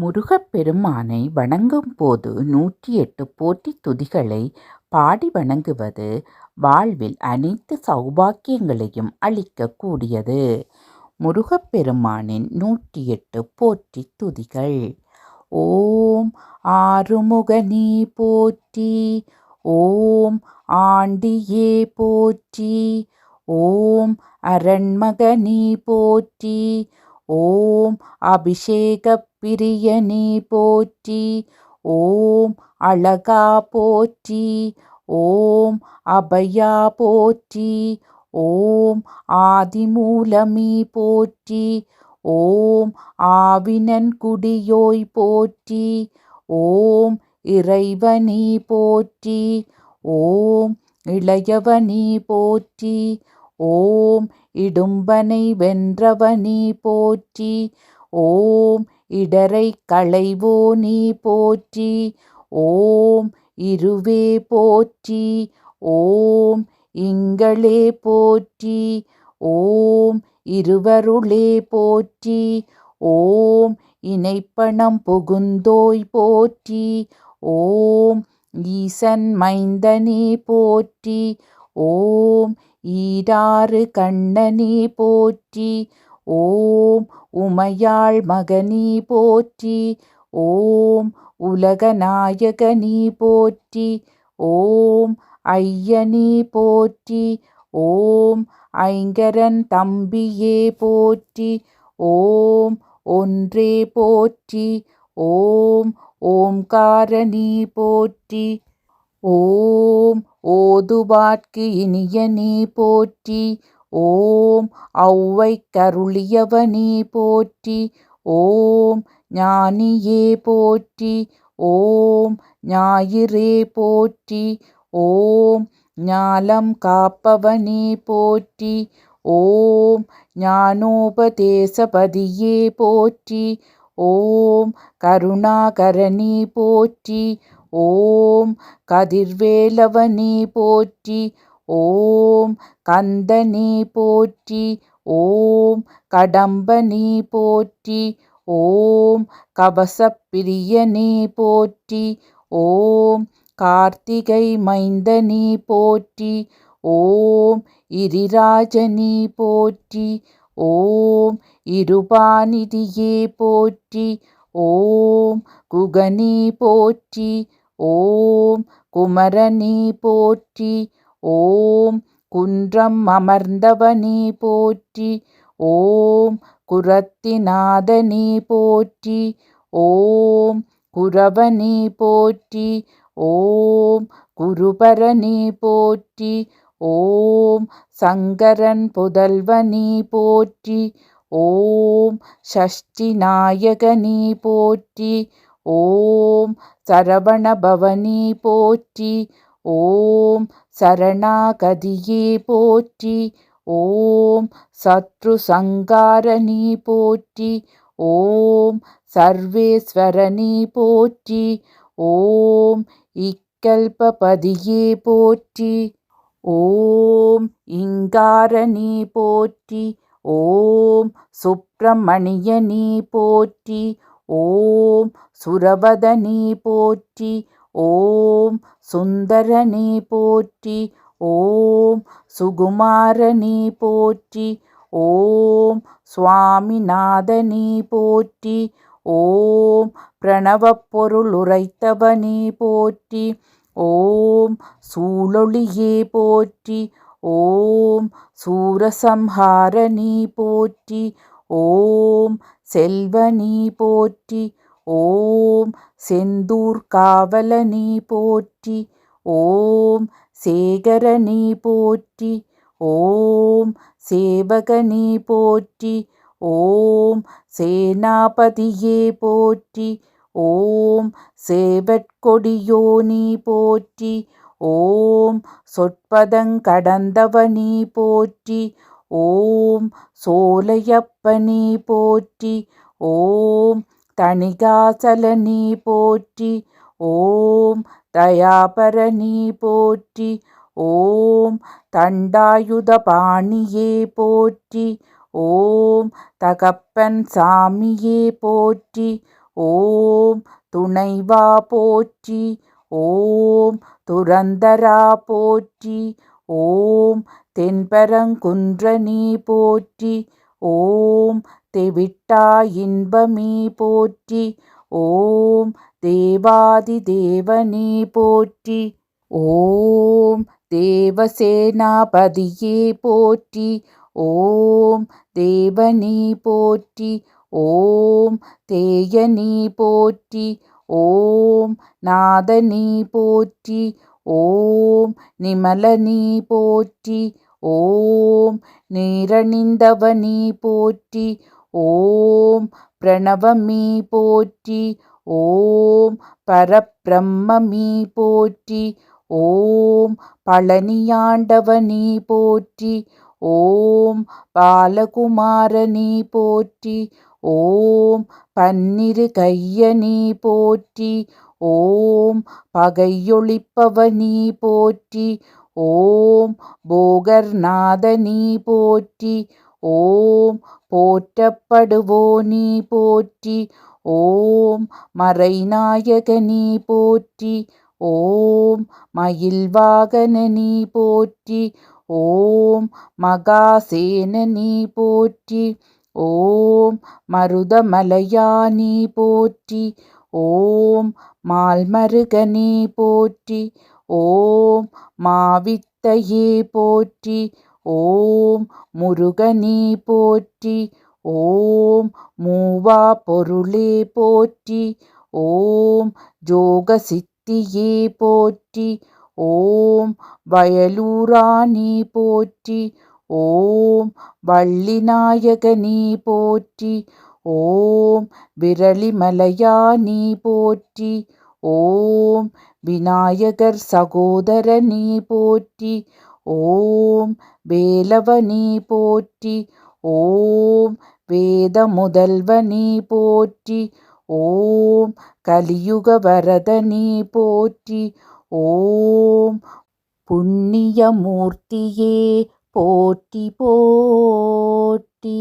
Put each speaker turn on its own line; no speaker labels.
முருகப்பெருமானை வணங்கும் போது நூற்றி எட்டு போட்டி துதிகளை பாடி வணங்குவது வாழ்வில் அனைத்து சௌபாக்கியங்களையும் அளிக்கக்கூடியது. முருகப்பெருமானின் நூற்றி எட்டு போற்றி துதிகள். ஓம் ஆறுமுகனே போற்றி ஓம் ஆண்டியே போற்றி ஓம் அரண்மகனே போற்றி ஓம் அபிஷேக பிரியனே போற்றி ஓம் அழகா போற்றி ஓம் அபயா போற்றி ஓம் ஆதிமூலமீ போற்றி ஓம் ஆவினன் குடியோய் போற்றி ஓம் இறைவனே போற்றி ஓம் இளையவனே போற்றி ஓம் இடும்பனை வென்றவனே போற்றி ஓம் இடரை களைவோ நீ போற்றி ஓம் இருவே போற்றி ஓம் இங்களே போற்றி ஓம் இருவருளே போற்றி ஓம் இணைப்பணம் புகுந்தோய் போற்றி ஓம் ஈசன் மைந்தனே போற்றி ஓம் ஈராறு கண்ணனே போற்றி. ஓம் உமையாள் மகனே போற்றி. ஓம் உலகநாயகனே போற்றி. ஓம் ஐயனே போற்றி. ஓம் ஐங்கரன் தம்பியே போற்றி. ஓம் ஒன்றே போற்றி. ஓம் ஓம்காரணி போற்றி. ஓம் ஓதுவாட்கு இனியனே போற்றி ஓம் ஔவை கருளியவனே போற்றி ஓம் ஞானியே போற்றி ஓம் ஞாயிறே போற்றி ஓம் ஞாலம் காப்பவனே போற்றி ஓம் ஞானோபதேசபதியே போற்றி ஓம் கருணாகரணி போற்றி ஓம் கதிர்வேலவனே போற்றி ஓம் கந்தனே போற்றி ஓம் கடம்பனே போற்றி ஓம் கவசப்பிரியனே போற்றி ஓம் கார்த்திகை மைந்தனே போற்றி ஓம் இரிராஜனே போற்றி ஓம் இருபாநிதியே போற்றி ஓம் குகனே போற்றி ஓம் குமரனே போற்றி ஓம் குன்றம் அமர்ந்தவனே போற்றி ஓம் குரத்திநாதனே போற்றி ஓம் குரவனே போற்றி ஓம் குருபரனே போற்றி ஓம் சங்கரன் புதல்வனே போற்றி ஓம் ஷஷ்டி நாயகனே போற்றி ஓம் சரவண சரவணபவனே போற்றி ஓம் சரணாகதியே போற்றி ஓம் சத்ரு சங்காரணி போற்றி ஓம் சர்வேஸ்வரனி போற்றி ஓம் இக்கல்பதியே போற்றி ஓம் இங்காரணி போற்றி ஓம் சுப்பிரமணியனி போற்றி ஓம் சுரபதனே போற்றி ஓம் சுந்தரனே போற்றி ஓம் சுகுமாரனே போற்றி ஓம் சுவாமிநாதனே போற்றி ஓம் பிரணவப்பொருள் உரைத்தவனே போற்றி ஓம் சூழொளியே போற்றி ஓம் சூரசம்ஹாரணி போற்றி ஓம் செல்வனி போற்றி ஓம் செந்தூர் காவலனி போற்றி ஓம் சேகரனி போற்றி ஓம் சேவகனி போற்றி ஓம் சேனாபதியே போற்றி ஓம் சேவற்கொடியோனி போற்றி ஓம் சொற்பதங்கடந்தவனி போற்றி ஓம் சோலையப்பனி போற்றி ஓம் தணிகாசலனி போற்றி ஓம் தயாபரணி போற்றி ஓம் தண்டாயுதபாணியே போற்றி ஓம் தகப்பன் சாமியே போற்றி ஓம் துணைவா போற்றி ஓம் துரந்தரா போற்றி ஓம் தென்பரங்குன்ற நீ போற்றி ஓம் தெவிட்டா இன்பமீ போற்றி ஓம் தேவாதி தேவனே போற்றி ஓம் தேவசேனாபதியே போற்றி ஓம் தேவனீ போற்றி ஓம் தேயனீ போற்றி ஓம் நாதனீ போற்றி ஓம் நிமலனீ போற்றி ஓம் நீரணிந்தவனீ போற்றி ஓம் பிரணவமீ போற்றி ஓம் பரப்பிரம்மமீ போற்றி ஓம் பழனியாண்டவனீ போற்றி ஓம் பாலகுமாரனீ போற்றி ஓம் பன்னிரு கையனீ போற்றி ஓம் பகையொழிப்பவனீ போற்றி ஓம் போகர்நாத நீ போற்றி ஓம் போற்றப்படுவோ நீ போற்றி ஓம் மறைநாயக நீ போற்றி ஓம் மயில்வாகனனி போற்றி ஓம் மகாசேன நீ போற்றி ஓம் மருதமலையானி போற்றி ஓம் மால்மருகனி போற்றி ஓம் மாவித்தையே போற்றி ஓம் முருகனே போற்றி ஓம் மூவா பொருளே போற்றி ஓம் ஜோகசித்தியே போற்றி ஓம் வயலூராணி போற்றி ஓம் வள்ளிநாயகனே போற்றி ஓம் விரலிமலையானி போற்றி ஓம் விநாயகர் சகோதரனி போற்றி ஓம் வேலவனி போற்றி ஓம் வேத முதல்வனி போற்றி ஓம் கலியுக வரதனி போற்றி ஓம் புண்ணியமூர்த்தியே போற்றி போற்றி.